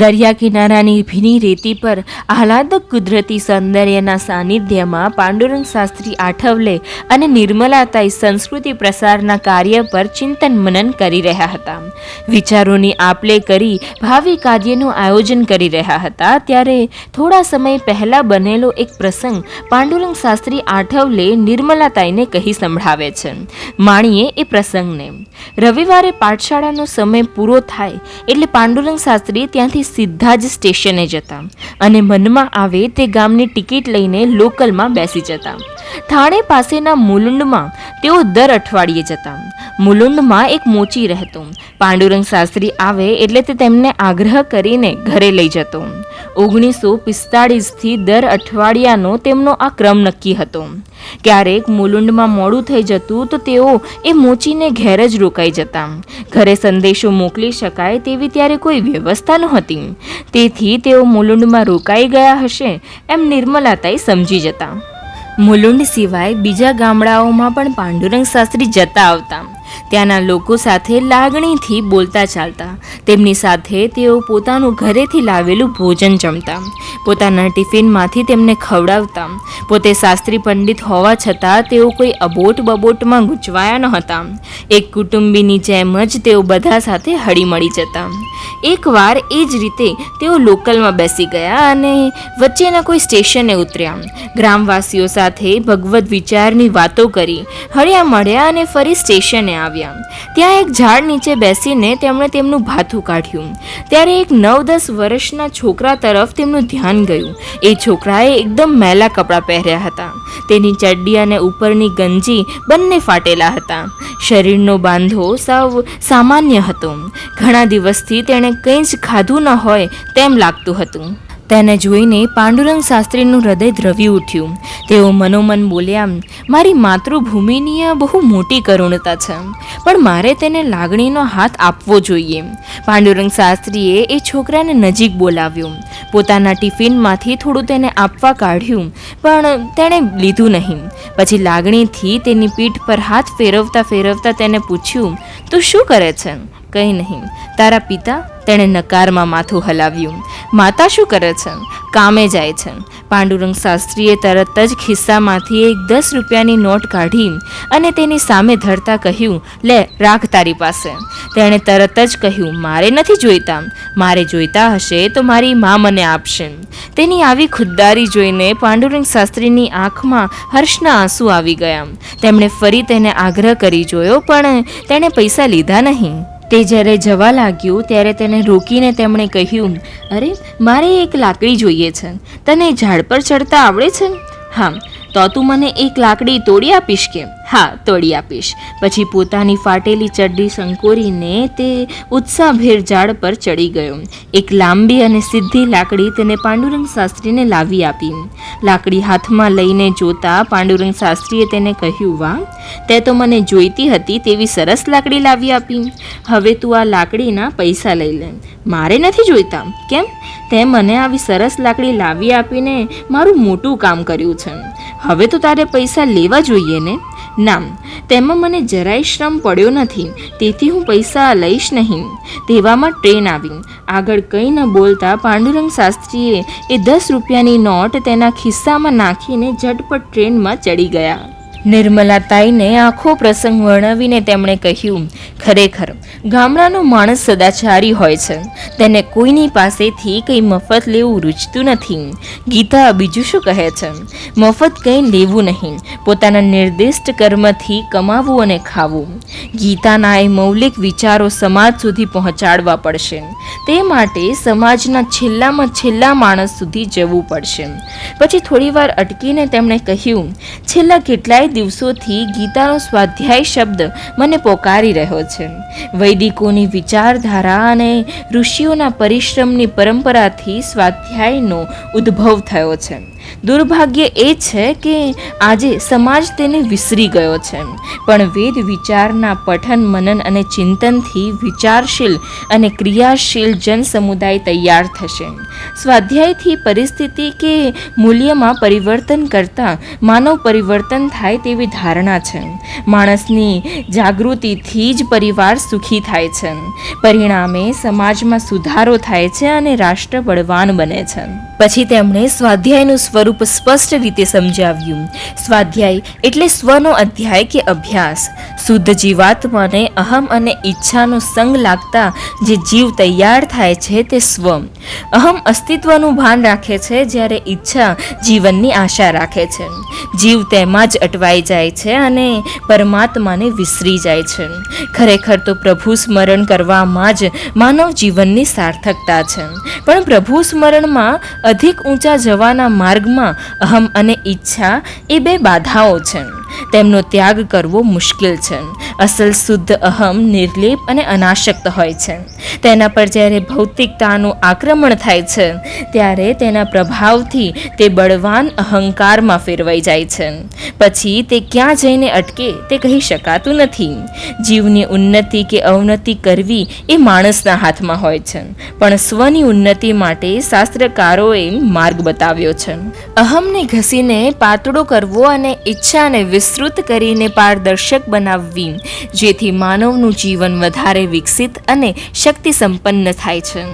દરિયા કિનારાની ભીની રેતી પર આહલાદક કુદરતી સૌંદર્યના સાનિધ્યમાં પાંડુરંગ શાસ્ત્રી આઠવલે અને નિર્મલાતાઈ સંસ્કૃતિ પ્રસારના કાર્ય પર ચિંતન મનન કરી રહ્યા હતા. વિચારોની આપલે કરી ભાવિ કાર્યનું આયોજન કરી રહ્યા હતા. ત્યારે થોડા સમય પહેલા બનેલો એક પ્રસંગ પાંડુરંગ શાસ્ત્રી આઠવલે નિર્મલાતાઈને કહી સંભળાવે છે. માણીએ એ પ્રસંગને. રવિવારે પાઠશાળાનો સમય પૂરો થાય એટલે પાંડુરંગ શાસ્ત્રી ત્યાંથી સીધા જ સ્ટેશને જતા અને મનમાં આવે તે ગામની ટિકિટ લઈને લોકલમાં બેસી જતા. થાણે પાસેના મુલુંડમાં તેઓ દર અઠવાડિયે જતા. મુલુંડમાં એક મોચી રહેતો. પાંડુરંગ શાસ્ત્રી આવે એટલે તે તેમને આગ્રહ કરીને ઘરે લઈ જતો. ઓગણીસો પિસ્તાળીસથી દર અઠવાડિયાનો તેમનો આ ક્રમ નક્કી હતો. ક્યારેક મુલુંડમાં મોડું થઈ જતું તો તેઓ એ મોચીને ઘેર જ રોકાઈ જતા. ઘરે સંદેશો મોકલી શકાય તેવી ત્યારે કોઈ વ્યવસ્થા નહોતી. તેથી તેઓ મુલુંડમાં રોકાઈ ગયા હશે એમ નિર્મલાતાએ સમજી જતા. મુલુંડ સિવાય બીજા ગામડાઓમાં પણ પાંડુરંગ શાસ્ત્રી જતા આવતા. ત્યાંના લોકો સાથે લાગણીથી બોલતા ચાલતા. તેમની સાથે તેઓ પોતાનું ઘરેથી લાવેલું ભોજન જમતા. પોતાના ટિફિનમાંથી તેમને ખવડાવતા. પોતે શાસ્ત્રી પંડિત હોવા છતાં તેઓ કોઈ અબોટ બબોટમાં ગૂંચવાયા ન હતા. એક કુટુંબીની જેમ જ તેઓ બધા સાથે હળીમળી જતા. એકવાર એ જ રીતે તેઓ લોકલમાં બેસી ગયા અને વચ્ચેના કોઈ સ્ટેશને ઉતર્યા. ગ્રામવાસીઓ સાથે ભગવદ્ વિચારની વાતો કરી, હળ્યા મળ્યા અને ફરી સ્ટેશને આવ્યા. ત્યાં એક ઝાડ નીચે બેસીને તેમણે તેમનું ભાથું કાઢ્યું. ત્યારે એક નવ દસ વર્ષના છોકરા તરફ તેમનું ધ્યાન ગયું. એ છોકરાએ એકદમ મેલા કપડાં પહેર્યા હતા. તેની ચડ્ડી અને ઉપરની ગંજી બંને ફાટેલા હતા. શરીરનો બાંધો સાવ સામાન્ય હતો. ઘણા દિવસથી તેણે કંઈ જ ખાધું ન હોય તેમ લાગતું હતું. તેને જોઈને પાંડુરંગ શાસ્ત્રીનું હૃદય દ્રવી ઉઠ્યું. તેઓ મનોમન બોલ્યા, મારી માતૃભૂમિની આ બહુ મોટી કરુણતા છે, પણ મારે તેને લાગણીનો હાથ આપવો જોઈએ. પાંડુરંગ શાસ્ત્રીએ એ છોકરાને નજીક બોલાવ્યો. પોતાના ટિફિનમાંથી થોડું તેને આપવા કાઢ્યું, પણ તેણે લીધું નહીં. પછી લાગણીથી તેની પીઠ પર હાથ ફેરવતા ફેરવતા તેને પૂછ્યું, તું શું કરે છે? કંઈ નહીં. તારા પિતા તેણે નકારમાં માથું હલાવ્યું. માતા શું કરે છે? કામે જાય છે. પાંડુરંગ શાસ્ત્રીએ તરત જ ખિસ્સામાંથી એક દસ રૂપિયાની નોટ કાઢી અને તેની સામે ધરતા કહ્યું, લે, રાખ તારી પાસે. તેણે તરત જ કહ્યું, મારે નથી જોઈતા. મારે જોઈતા હશે તો મારી મા મને આપશે. તેની આવી ખુદદારી જોઈને પાંડુરંગ શાસ્ત્રીની આંખમાં હર્ષના આંસુ આવી ગયા. તેમણે ફરી તેને આગ્રહ કરી જોયો, પણ તેણે પૈસા લીધા નહીં. તે જ્યારે જવા લાગ્યું, ત્યારે તેને રોકીને તેમણે કહ્યું, અરે, મારે એક લાકડી જોઈએ છે. તને ઝાડ પર ચડતા આવડે છે? હા, તો તું મને એક લાકડી તોડી આપીશ કે હા, તોડી આપીશ. પછી પોતાની ફાટેલી ચડ્ડી સંકોરીને તે ઉત્સાહભેર ઝાડ પર ચડી ગયો. એક લાંબી અને સીધી લાકડી તેને પાંડુરંગ શાસ્ત્રીને લાવી આપી. લાકડી હાથમાં લઈને જોતા પાંડુરંગ શાસ્ત્રીએ તેને કહ્યું, વાહ, તે તો મને જોઈતી હતી તેવી સરસ લાકડી લાવી આપી. હવે તું આ લાકડીના પૈસા લઈ લે. મારે નથી જોઈતા. કેમ? તે મને આવી સરસ લાકડી લાવી આપીને મારું મોટું કામ કર્યું છે. હવે તો તારે પૈસા લેવા જોઈએ ને? ના તેમાં મને જરાય શ્રમ પડ્યો નથી. તેથી હું પૈસા લઈશ નહીં. તેવામાં ટ્રેન આવી. આગળ કંઈ ન બોલતા પાંડુરંગ શાસ્ત્રીએ એ દસ રૂપિયાની નોટ તેના ખિસ્સામાં નાખીને ઝટપટ ટ્રેનમાં ચડી ગયા. નિર્મલાતાઈને આખો પ્રસંગ વર્ણવીને તેમણે કહ્યું, ખરેખર, ગામડાનો માણસ સદાચારી હોય છે. તેને કોઈની પાસેથી કંઈ મફત લેવું રૂચતું નથી. ગીતા બીજું શું કહે છે? મફત કંઈ લેવું નહીં. પોતાના નિર્દિષ્ટ કર્મથી કમાવવું અને ખાવું. ગીતાના એ મૌલિક વિચારો સમાજ સુધી પહોંચાડવા પડશે. તે માટે સમાજના છેલ્લામાં છેલ્લા માણસ સુધી જવું પડશે. પછી થોડીવાર અટકીને તેમણે કહ્યું, છેલ્લા કેટલાય દિવસોથી ગીતાનો સ્વાધ્યાય શબ્દ મને પોકારી રહ્યો છે. વૈદિકોની વિચારધારા અને ઋષિઓના પરિશ્રમની પરંપરાથી સ્વાધ્યાયનો ઉદ્ભવ થયો છે. દુર્ભાગ્ય એ છે કે આજે સમાજ તેને વિસરી ગયો છે. પણ વેદ વિચારના પઠન, મનન અને ચિંતનથી વિચારશીલ અને ક્રિયાશીલ જન સમુદાય તૈયાર થશે. સ્વાધ્યાયથી પરિસ્થિતિ કે મૂલ્યમાં પરિવર્તન કરતાં માનવ પરિવર્તન થાય તેવી ધારણા છે. માણસની જાગૃતિથી જ પરિવાર સુખી થાય છે. પરિણામે સમાજમાં સુધારો થાય છે અને રાષ્ટ્ર બળવાન બને છે. પછી તેમણે સ્વાધ્યાયનું સ્વરૂપ સ્પષ્ટ રીતે સમજાવ્યું. સ્વાધ્યાય એટલે સ્વનો અધ્યાય કે અભ્યાસ. શુદ્ધ જીવાત્માને અહમ અને ઈચ્છાનો સંગ લાગતા જે જીવ તૈયાર થાય છે તે સ્વ અહમ અસ્તિત્વનું ભાન રાખે છે જ્યારે ઈચ્છા જીવનની આશા રાખે છે. જીવ તેમાં જ અટવાઈ જાય છે અને પરમાત્માને વિસરી જાય છે. ખરેખર તો પ્રભુ સ્મરણ કરવામાં જ માનવ જીવનની સાર્થકતા છે. પણ પ્રભુ સ્મરણમાં અધિક ઊંચા જવાના માર્ગમાં અહમ અને ઈચ્છા એ બે બાધાઓ છે. તેમનો ત્યાગ કરવો મુશ્કેલ છે. અસલ શુદ્ધ અહમ, નિર્લેપ અને અનાશક્ત હોય છે. તેના પર જ્યારે ભૌતિકતાનું આક્રમણ થાય છે, ત્યારે તેના પ્રભાવથી તે બળવાન અહંકારમાં ફેરવાઈ જાય છે. પછી તે ક્યાં જઈને અટકે તે કહી શકાતું નથી. જીવની ઉન્નતિ કે અવનતિ કરવી એ માણસના હાથમાં હોય છે, પણ સ્વની ઉન્નતિ માટે શાસ્ત્રકારોએ માર્ગ બતાવ્યો છે. અહમને ઘસીને પાતળો કરવો અને ઈચ્છાને વિસ્તૃત કરીને પારદર્શક બનાવવી, જેથી માનવનું જીવન વધારે વિકસિત અને શક્તિ સંપન્ન થાય છે.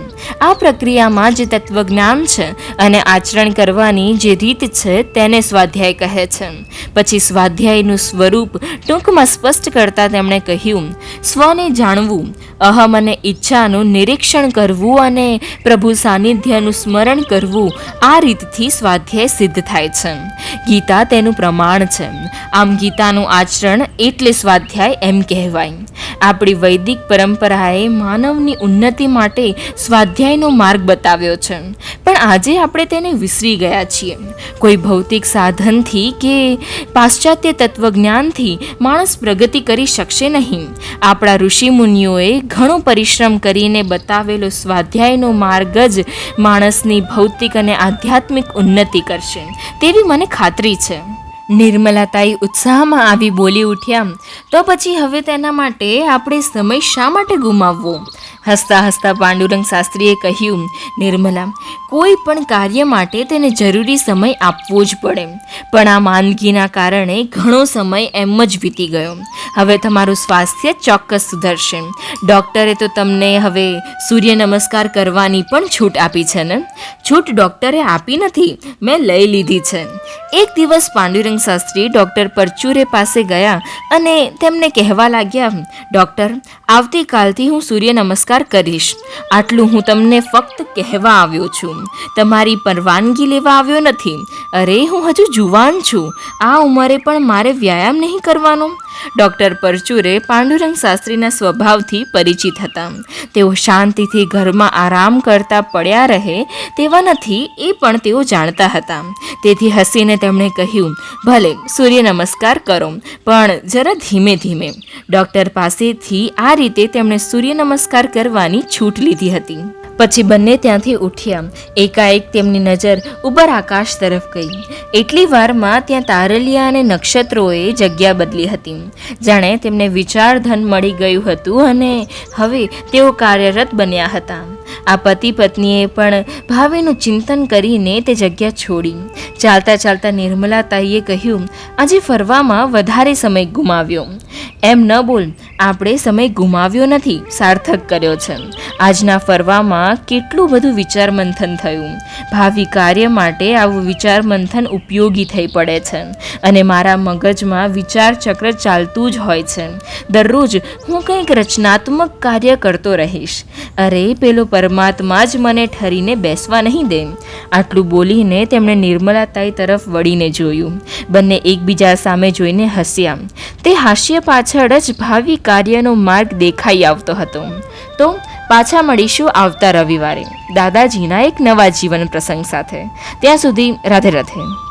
આ પ્રક્રિયામાં જે તત્વજ્ઞાન છે અને આચરણ કરવાની જે રીત છે તેને સ્વાધ્યાય કહે છે. પછી સ્વાધ્યાયનું સ્વરૂપ ટૂંકમાં સ્પષ્ટ કરતા તેમણે કહ્યું, સ્વને જાણવું, અહમ અને ઈચ્છાનું નિરીક્ષણ કરવું અને પ્રભુ સાનિધ્યનું સ્મરણ કરવું આ રીતથી સ્વાધ્યાય સિદ્ધ થાય છે. ગીતા તેનું પ્રમાણ છે. આમ ગીતાનું આચરણ એટલે સ્વાધ્યાય એમ કહેવાય. આપણી વૈદિક પરંપરાએ માનવની ઉન્નતિ માટે સ્વાધ્યાયનો માર્ગ બતાવ્યો છે. પણ આજે આપણે તેને વિસરી ગયા છીએ. કોઈ ભૌતિક સાધનથી કે પાશ્ચાત્ય તત્વજ્ઞાનથી માણસ પ્રગતિ કરી શકશે નહીં. આપણા ઋષિમુનિઓએ ઘણો પરિશ્રમ કરીને બતાવેલો સ્વાધ્યાયનો માર્ગ જ માણસની ભૌતિક અને આધ્યાત્મિક ઉન્નતિ કરશે. તેવી મને ખાતરી છે. નિર્મલાતાઈ ઉત્સાહમાં આવી બોલી ઉઠ્યા. તો પછી હવે તેના માટે આપણે સમય શા માટે ગુમાવવો? હસતા હસતા પાંડુરંગ શાસ્ત્રીએ કહ્યું, નિર્મલા, કોઈ પણ કાર્ય માટે તેને જરૂરી સમય આપવો જ પડે. પણ આ માંદગીના કારણે ઘણો સમય એમ જ વીતી ગયો. હવે તમારું સ્વાસ્થ્ય ચોક્કસ સુધરશે. ડૉક્ટરે તો તમને હવે સૂર્ય નમસ્કાર કરવાની પણ છૂટ આપી છે ને? છૂટ ડૉક્ટરે આપી નથી, મેં લઈ લીધી છે. એક દિવસ પાંડુરંગ શાસ્ત્રી ડૉક્ટર પરચુરે પાસે ગયા અને તેમને કહેવા લાગ્યા, ડૉક્ટર, આવતીકાલથી હું સૂર્ય નમસ્કાર કરીશ. આટલું હું તમને ફક્ત કહેવા આવ્યો છું. તમારી પરવાનગી લેવા આવ્યો નથી. અરે, હું હજુ જુવાન છું. આ ઉંમરે પણ મારે વ્યાયામ નહીં કરવાનો? ડૉક્ટર પરચુરે પાંડુરંગ શાસ્ત્રીના સ્વભાવથી પરિચિત હતા. તેઓ શાંતિથી ઘરમાં આરામ કરતા પડ્યા રહે તેવા નથી એ પણ તેઓ જાણતા હતા. તેથી હસીને તેમણે કહ્યું, ભલે, સૂર્ય નમસ્કાર કરો, પણ જરા ધીમે ધીમે. ડૉક્ટર પાસેથી આ રીતે તેમણે સૂર્ય નમસ્કાર કરવાની છૂટ લીધી હતી. પછી બંને ત્યાંથી ઉઠ્યા. એકાએક તેમની નજર ઉપર આકાશ તરફ ગઈ. એટલી વારમાં ત્યાં તારલિયા અને નક્ષત્રોએ જગ્યા બદલી હતી. જાણે તેમને વિચારધન મળી ગયું હતું અને હવે તેઓ કાર્યરત બન્યા હતા. આ પતિ પત્નીએ પણ ભાવિનું ચિંતન કરીને તે જગ્યા છોડી. ચાલતા ચાલતા નિર્મલાતાઈએ કહ્યું, આજે ફરવામાં વધારે સમય ગુમાવ્યો. એમ ન બોલ આપણે સમય ગુમાવ્યો નથી, સાર્થક કર્યો છે. આજના ફરવામાં કેટલું બધું વિચાર મંથન થયું. ભાવિ કાર્ય માટે આવું વિચાર મંથન ઉપયોગી થઈ પડે છે અને મારા મગજમાં વિચાર ચક્ર ચાલતું જ હોય છે. દરરોજ હું કંઈક રચનાત્મક કાર્ય કરતો રહીશ. અરે, પેલો પરમાત્મા જ મને ઠરીને બેસવા નહીં દે. આટલું બોલીને તેમણે નિર્મલાતાઈ તરફ વળીને જોયું. બંને એકબીજા સામે જોઈને હસ્યા. તે હાસ્ય પાછળ જ ભાવિ કાર્યનો માર્ગ દેખાઈ આવતો હતો. તો પાછા મળીશું આવતા રવિવારે. દાદાજીના એક નવા જીવન પ્રસંગ સાથે. ત્યાં સુધી રાધે રાધે.